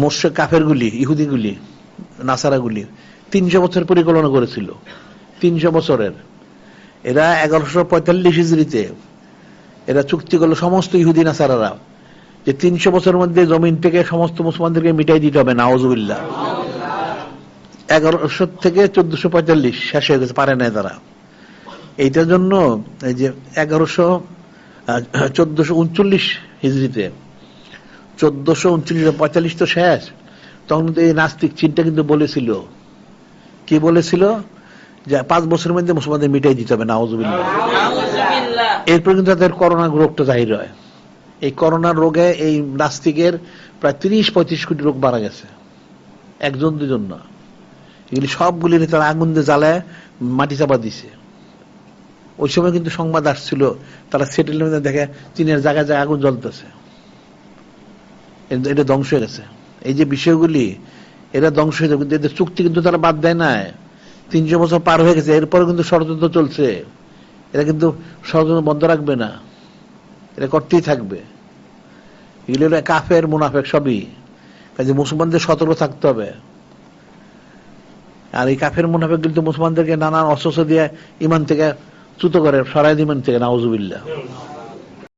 মোর্শে কাফেরগুলি ইহুদিগুলি নাসারাগুলি তিনশো বছর পরিকল্পনা করেছিল, তিনশো বছরের। এরা এগারোশো পঁয়তাল্লিশ হিজড়িতে এরা চুক্তি করল সমস্ত ইহুদি নাসারারা যে তিনশো বছরের মধ্যে জমিন থেকে সমস্ত মুসলমানদেরকে মিটাই দিতে হবে নাওজুবিল্লাহ এগারোশো থেকে চোদ্দশো পঁয়তাল্লিশ, শেষ হয়ে গেছে, পারে না তারা। এইটার জন্য এই যে এগারোশো চোদ্দশো উনচল্লিশ হিজড়িতে চোদ্দশো উনচল্লিশ পঁয়তাল্লিশ তো শেষ। তখন কিন্তু এই নাস্তিক চিনটা কিন্তু বলেছিল। কি বলেছিল? যে পাঁচ বছরের মধ্যে মুসলমানদের মিটাই দিতে হবে নাউজুবিল্লাহ। এরপর কিন্তু তাদের করোনা রোগটা জাহির হয়। এই করোনার রোগে এই নাস্তিকের প্রায় তিরিশ পঁয়ত্রিশ কোটি রোগ মারা গেছে। একজন দুজন না। এগুলি সবগুলি তারা আগুন দিয়ে জ্বালায় মাটি চাপা দিছে। ওই সময় কিন্তু সংবাদ আসছিল তারা সেটেলমেন্টে দেখে চীনের জায়গায় জায়গায় আগুন জ্বলতেছে। এটা ধ্বংস হয়ে গেছে। এই যে বিষয়গুলি, এরা ধ্বংস হয়ে যাবে। এদের চুক্তি কিন্তু তারা বাদ দেয় না তিনশো বছর পার হয়ে গেছে এরপরে কিন্তু ষড়যন্ত্র চলছে। এরা কিন্তু ষড়যন্ত্র বন্ধ রাখবে না। এটা করতেই থাকবে। এগুলি হলো কাফের, মুনাফেক সবই। কাজে মুসলমানদের সতর্ক থাকতে হবে। আর এই কাফের, মুনাফেক কিন্তু মুসলমানদেরকে নানান অস্ত্র দিয়ে ইমান থেকে চ্যুত করে সরাই ইমান থেকে, নাউজুবিল্লাহ।